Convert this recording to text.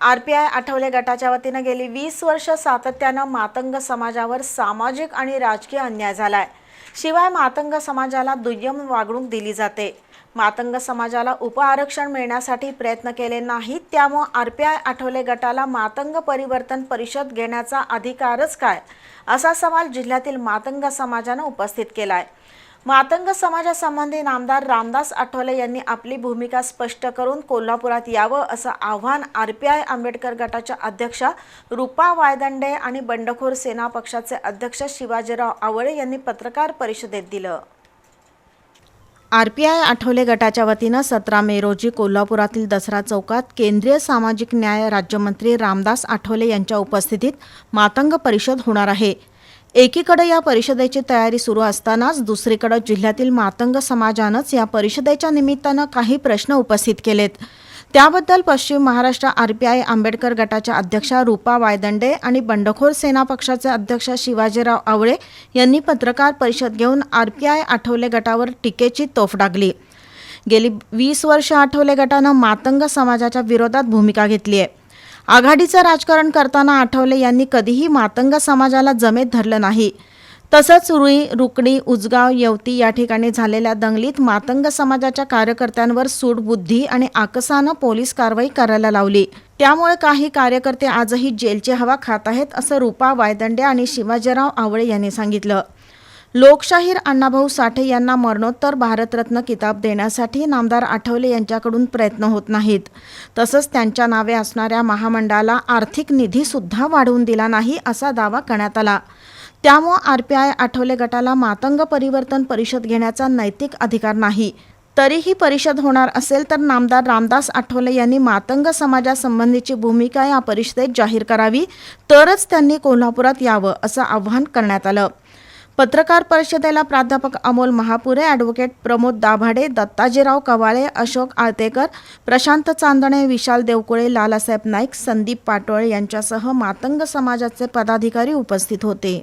R P I Athawale गटाच्या वतीनं गेली वीस वर्ष सातत्यानं मातंग समाजावर सामाजिक आणि राजकीय अन्याय झालाय. शिवाय मातंग समाजाला दुय्यम वागणूक दिली जाते. मातंग समाजाला उपआरक्षण मिळण्यासाठी प्रयत्न केले नाहीत त्यामुळे आर पी आय आठवले गटाला मातंग परिवर्तन परिषद घेण्याचा अधिकारच काय? असा सवाल जिल्ह्यातील मातंग समाजानं उपस्थित केलाय. मातंग समाजासंबंधी नामदार रामदास आठवले यांनी आपली भूमिका स्पष्ट करून कोल्हापुरात यावं असं आव्हान आर पी आय आंबेडकर गटाच्या अध्यक्षा रुपा वायदंडे आणि बंडखोर सेना पक्षाचे अध्यक्ष शिवाजीराव आवळे यांनी पत्रकार परिषदेत दिलं. आर पी आय आठवले गटाच्या वतीनं सतरा मे रोजी कोल्हापुरातील दसरा चौकात केंद्रीय सामाजिक न्याय राज्यमंत्री रामदास आठवले यांच्या उपस्थितीत मातंग परिषद होणार आहे. एकीकडे या परिषदेची तयारी सुरू असतानाच दुसरीकडे जिल्ह्यातील मातंग समाजानंच या परिषदेच्या निमित्तानं काही प्रश्न उपस्थित केलेत. त्याबद्दल पश्चिम Maharashtra R P I Ambedkar गटाच्या अध्यक्षा रुपा वायदंडे आणि बंडखोर सेना पक्षाचे अध्यक्ष शिवाजीराव आवळे यांनी पत्रकार परिषद घेऊन आर पी आय आठवले गटावर टीकेची तोफ डागली. गेली वीस वर्ष आठवले गटानं मातंग समाजाच्या विरोधात भूमिका घेतली आहे आघाडीचं राजकारण करताना आठवले यांनी कधीही मातंग समाजाला जमेत धरलं नाही. तसंच रुई रुकडी उजगाव यवती या ठिकाणी झालेल्या दंगलीत मातंग समाजाच्या कार्यकर्त्यांवर सूडबुद्धी आणि आकसानं पोलीस कारवाई करायला लावली. त्यामुळे काही कार्यकर्ते आजही जेलची हवा खात आहेत असं रुपा वायदंडे आणि शिवाजीराव आवळे यांनी सांगितलं. लोकशाहीर अण्णाभाऊ साठे यांना मरणोत्तर भारतरत्न किताब देण्यासाठी नामदार आठवले यांच्याकडून प्रयत्न होत नाहीत. तसंच त्यांच्या नावे असणाऱ्या महामंडळाला आर्थिक निधीसुद्धा वाढवून दिला नाही असा दावा करण्यात आला. त्यामुळं आर पी आय आठवले गटाला मातंग परिवर्तन परिषद घेण्याचा नैतिक अधिकार नाही. तरीही परिषद होणार असेल तर नामदार रामदास आठवले यांनी मातंग समाजासंबंधीची भूमिका या परिषदेत जाहीर करावी तरच त्यांनी कोल्हापुरात यावं असं आवाहन करण्यात आलं. पत्रकार परिषदेला प्राध्यापक अमोल महापुरे ॲडव्होकेट प्रमोद दाभाडे दत्ताजीराव कवाळे अशोक आळतेकर प्रशांत चांदणे विशाल देवकुळे लालासाहेब नाईक संदीप पाटोळे यांच्यासह मातंग समाजाचे पदाधिकारी उपस्थित होते.